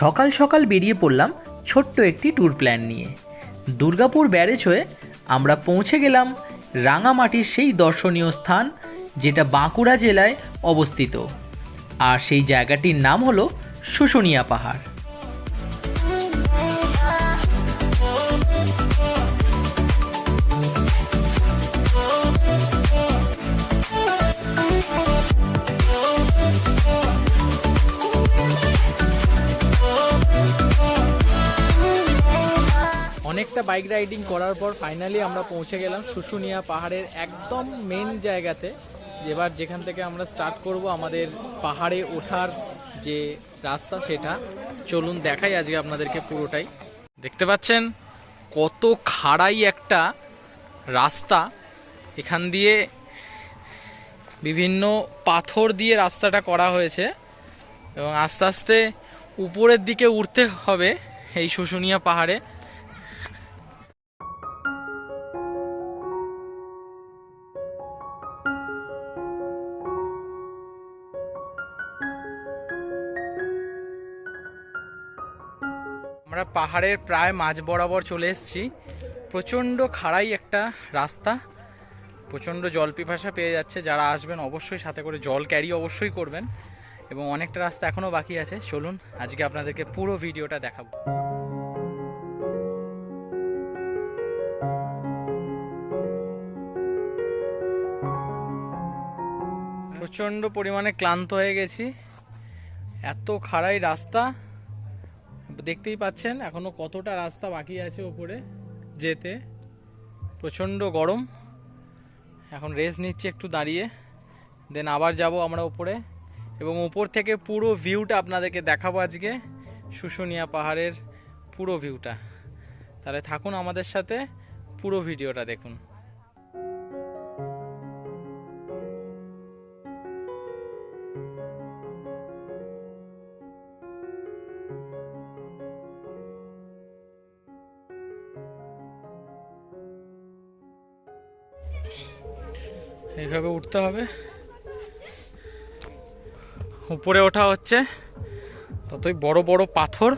সকাল সকাল বেরিয়ে পড়লাম ছোট্ট একটি ট্যুর প্ল্যান নিয়ে। দুর্গাপুর ব্যারেজ হয়ে আমরা পৌঁছে গেলাম রাঙামাটির সেই দর্শনীয় স্থান যেটা বাঁকুড়া জেলায় অবস্থিত। আর সেই জায়গাটির নাম হলো শুশুনিয়া পাহাড়। অনেকটা বাইক রাইডিং করার পর ফাইনালি আমরা পৌঁছে গেলাম শুশুনিয়া পাহাড়ের একদম মেন জায়গাতে। এবার যেখান থেকে আমরা স্টার্ট করব আমাদের পাহাড়ে ওঠার যে রাস্তা সেটা। চলুন দেখাই আজকে আপনাদেরকে পুরোটাই। দেখতে পাচ্ছেন কত খাড়াই একটা রাস্তা। এখান দিয়ে বিভিন্ন পাথর দিয়ে রাস্তাটা করা হয়েছে এবং আস্তে আস্তে উপরের দিকে উঠতে হবে এই শুশুনিয়া পাহাড়ে। আমরা পাহাড়ের প্রায় মাঝ বরাবর চলে এসেছি। প্রচণ্ড খাড়াই একটা রাস্তা। প্রচণ্ড জল পিপাসা পেয়ে যাচ্ছে। যারা আসবেন অবশ্যই সাথে করে জল ক্যারি অবশ্যই করবেন। এবং অনেকটা রাস্তা এখনও বাকি আছে। চলুন, আজকে আপনাদেরকে পুরো ভিডিওটা দেখাবো। প্রচণ্ড পরিমাণে ক্লান্ত হয়ে গেছি। এত খাড়াই রাস্তা। দেখতেই পাচ্ছেন, এখনও কতটা রাস্তা বাকি আছে ওপরে যেতে। প্রচণ্ড গরম। এখন রেস্ট নিচ্ছি একটু দাঁড়িয়ে। দেন আবার যাব আমরা ওপরে। এবং উপর থেকে পুরো ভিউটা আপনাদেরকে দেখাবো আজকে। শুশুনিয়া পাহাড়ের পুরো ভিউটা। তাহলে থাকুন আমাদের সাথে, পুরো ভিডিওটা দেখুন। এইভাবে উঠতে হবে। উপরে ওঠা হচ্ছে ততই বড় বড় পাথর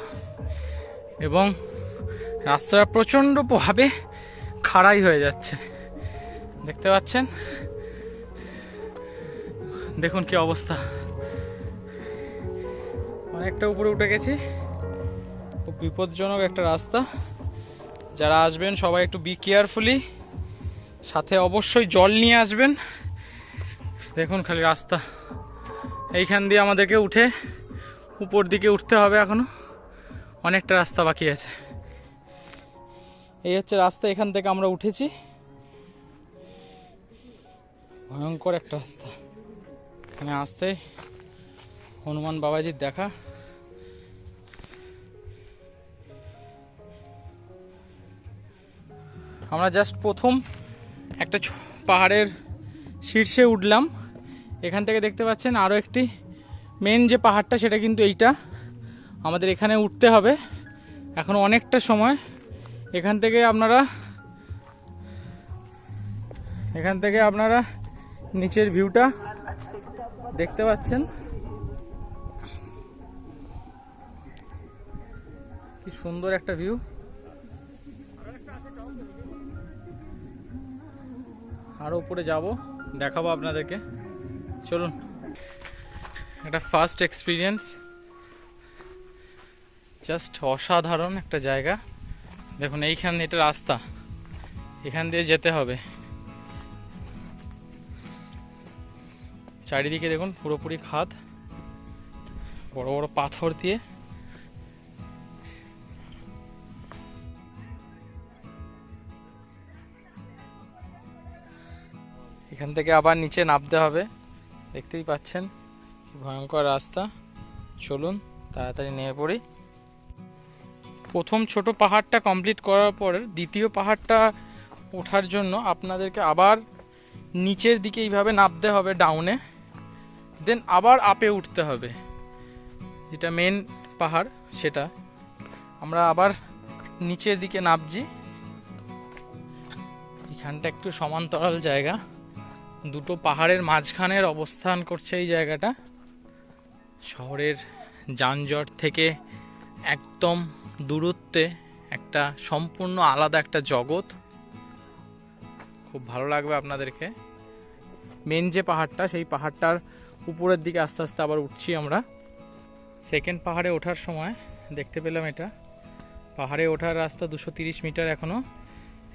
এবং রাস্তাটা প্রচণ্ডভাবে খাড়াই হয়ে যাচ্ছে। দেখতে পাচ্ছেন? দেখুন কি অবস্থা। অনেকটা উপরে উঠে গেছি। খুব বিপজ্জনক একটা রাস্তা। যারা আসবেন সবাই একটু বি কেয়ারফুলি সাথে অবশ্যই জল নিয়ে আসবেন। দেখুন খালি রাস্তা। এইখান দিয়ে আমাদেরকে উঠে উপর দিকে উঠতে হবে এখনও। অনেকটা রাস্তা বাকি আছে। এই হচ্ছে রাস্তা, এখান থেকে আমরা উঠেছি। ভয়ঙ্কর একটা রাস্তা। এখানে আসতে হনুমান বাবাজির দেখা। আমরা জাস্ট প্রথম একটা পাহাড়ের শীর্ষে উঠলাম। এখান থেকে দেখতে পাচ্ছেন আরও একটি মেন যে পাহাড়টা, সেটা কিন্তু এইটা। আমাদের এখানে উঠতে হবে। এখন অনেকটা সময়। এখান থেকে আপনারা, এখান থেকে আপনারা নিচের ভিউটা দেখতে পাচ্ছেন। কি সুন্দর একটা ভিউ আরও উপরে যাব, দেখাবো আপনাদেরকে। চলুন। একটা ফার্স্ট এক্সপিরিয়েন্স জাস্ট অসাধারণ একটা জায়গা। দেখুন, এইখান দিয়ে এটা রাস্তা। এখান দিয়ে যেতে হবে। চারিদিকে দেখুন, পুরোপুরি খাদ। বড় বড় পাথর দিয়ে। এখান থেকে আবার নিচে নামতে হবে। দেখতেই পাচ্ছেন, কি ভয়ঙ্কর রাস্তা। চলুন, তাড়াতাড়ি নেমে পড়ি। প্রথম ছোট পাহাড়টা কমপ্লিট করার পর দ্বিতীয় পাহাড়টা ওঠার জন্য আপনাদেরকে আবার নিচের দিকে এইভাবে নামতে হবে ডাউনে দেন আবার আপে উঠতে হবে। যেটা মেন পাহাড়, সেটা। আমরা আবার নিচের দিকে নামছি। এখানটা একটু সমান্তরাল জায়গা। দুটো পাহাড়ের মাঝখানের অবস্থান করছে এই জায়গাটা। শহরের যানজট থেকে একদম দূরত্বে একটা সম্পূর্ণ আলাদা একটা জগৎ। খুব ভালো লাগবে আপনাদেরকে। মেন যে পাহাড়টা, সেই পাহাড়টার উপরের দিকে আস্তে আস্তে আবার উঠছি আমরা। সেকেন্ড পাহাড়ে ওঠার সময় দেখতে পেলাম এটা। পাহাড়ে ওঠার রাস্তা দুশো মিটার এখনও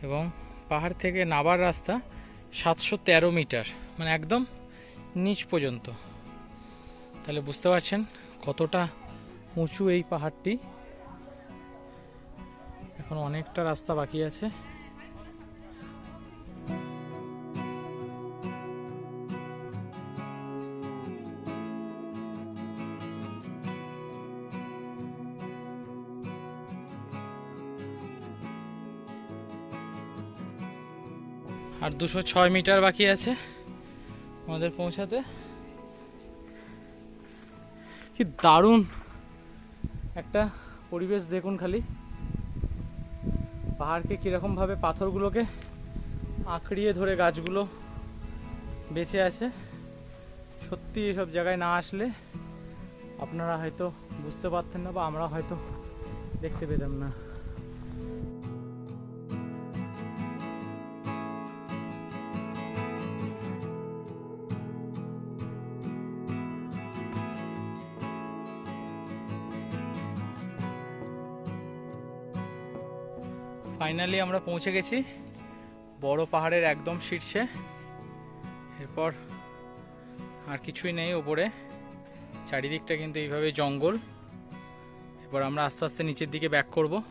এবং পাহাড় থেকে নাবার রাস্তা সাতশো তেরো মিটার মানে একদম নিচ পর্যন্ত। তাহলে বুঝতে পারছেন কতটা উঁচু এই পাহাড়টি। এখন অনেকটা রাস্তা বাকি আছে। আর দুশো ছয় মিটার বাকি আছে আমাদের পৌঁছাতে। কি দারুণ একটা পরিবেশ দেখুন খালি। পাহাড়কে কীরকমভাবে পাথরগুলোকে আঁকড়িয়ে ধরে গাছগুলো বেঁচে আছে। সত্যি এসব জায়গায় না আসলে আপনারা হয়তো বুঝতে পারতেন না বা আমরা হয়তো দেখতে পেতাম না। ফাইনালি আমরা পৌঁছে গেছি। বড় পাহাড়ের একদম শীর্ষে। এরপর আর কিছুই নেই ওপরে। চারিদিকটা কিন্তু এইভাবে জঙ্গল। এবার আমরা আস্তে আস্তে নিচের দিকে ব্যাক করব।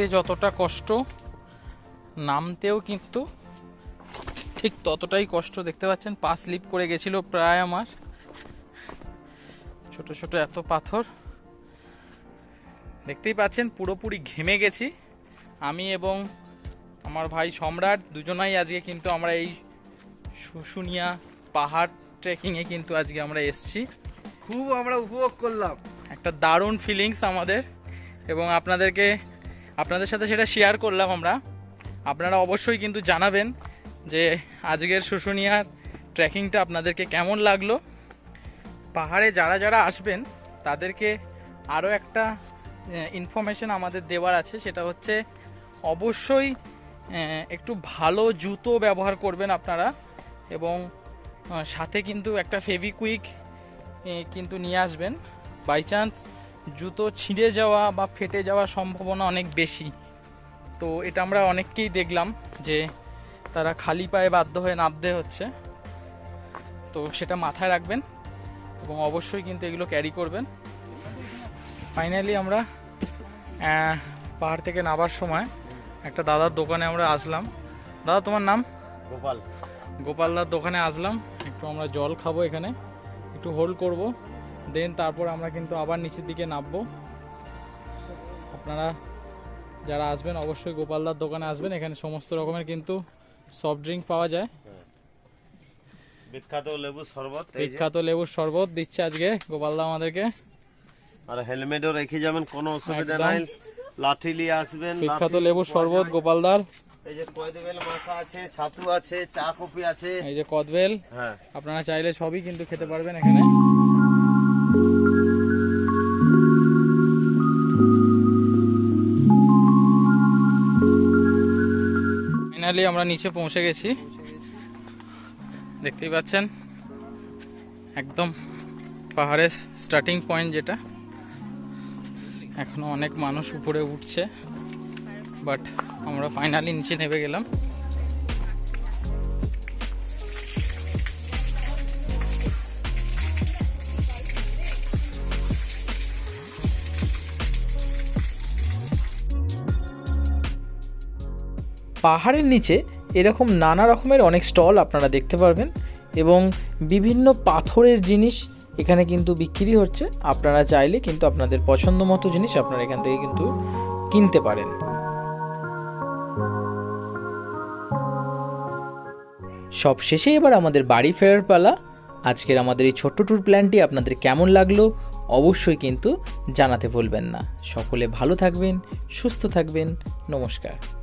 উঠতে যতটা কষ্ট নামতেও কিন্তু ঠিক ততটাই কষ্ট। দেখতে পাচ্ছেন পা স্লিপ করে গেছিল প্রায় আমার। ছোট ছোট এত পাথর। দেখতেই পাচ্ছেন পুরোপুরি ঘেমে গেছি। আমি এবং আমার ভাই সম্রাট দুজনাই আজকে কিন্তু আমরা এই শুশুনিয়া পাহাড় ট্রেকিংয়ে কিন্তু আজকে আমরা এসছি। খুব আমরা উপভোগ করলাম। একটা দারুণ ফিলিংস আমাদের। এবং আপনাদেরকে আপনাদের সাথে সেটা শেয়ার করলাম আমরা। আপনারা অবশ্যই কিন্তু জানাবেন যে আজকের শুশুনিয়ার ট্রেকিংটা আপনাদেরকে কেমন লাগল। পাহাড়ে যারা যারা আসবেন, তাদেরকে আরও একটা ইনফরমেশন আমাদের দেওয়ার আছে, সেটা হচ্ছে অবশ্যই একটু ভালো জুতো ব্যবহার করবেন আপনারা এবং সাথে কিন্তু একটা ফেভিকুইক কিন্তু নিয়ে আসবেন। বাই চান্স জুতো ছিঁড়ে যাওয়া বা ফেটে যাওয়ার সম্ভাবনা অনেক বেশি। তো এটা আমরা অনেককেই দেখলাম যে তারা খালি পায়ে বাধ্য হয়ে নামতে হচ্ছে। তো সেটা মাথায় রাখবেন এবং অবশ্যই কিন্তু এগুলো ক্যারি করবেন। ফাইনালি আমরা পাহাড় থেকে নামার সময় একটা দাদার দোকানে আমরা আসলাম। দাদা তোমার নাম? গোপাল। গোপালদার দোকানে আসলাম। একটু আমরা জল খাব এখানে। একটু হোল্ড করব। দেন তারপর আমরা কিন্তু আবার নিচের দিকে নামবো। আপনারা যারা আসবেন অবশ্যই গোপালদার দোকানে আসবেন। এখানে সমস্ত রকমের কিন্তু সফট ড্রিঙ্ক পাওয়া যায়। বিখ্যাত লেবু শরবত বিখ্যাত লেবুর শরবত দিচ্ছে আজকে গোপালদা আমাদেরকে। আর হেলমেটও রেখে যাবেন কোনো অসুবিধা নাই। লাঠি নিয়ে আসবেন বিখ্যাত লেবুর শরবত গোপালদার এই যে কয়দেবেল মাখা আছে ছাতু আছে চা কফি আছে। এই যে কদবেল। হ্যাঁ। আপনারা চাইলে সবই কিন্তু খেতে পারবেন এখানে। ফাইনালি আমরা নিচে পৌঁছে গেছি। দেখতেই পাচ্ছেন? একদম পাহাড়ের স্টার্টিং পয়েন্ট যেটা। এখনও অনেক মানুষ উপরে উঠছে বাট আমরা ফাইনালি নিচে নেমে গেলাম। পাহাড়ের নিচে এরকম নানা রকমের অনেক স্টল আপনারা দেখতে পারবেন এবং বিভিন্ন পাথরের জিনিস এখানে কিন্তু বিক্রি হচ্ছে। আপনারা চাইলে কিন্তু আপনাদের পছন্দ মতো জিনিস আপনারা এখান থেকে কিন্তু কিনতে পারেন। সব শেষে এবার আমাদের বাড়ি ফেরার পালা। আজকের আমাদের এই ছোট্ট ট্যুর প্ল্যানটি আপনাদের কেমন লাগল অবশ্যই কিন্তু জানাতে ভুলবেন না। সকলে ভালো থাকবেন, সুস্থ থাকবেন। নমস্কার।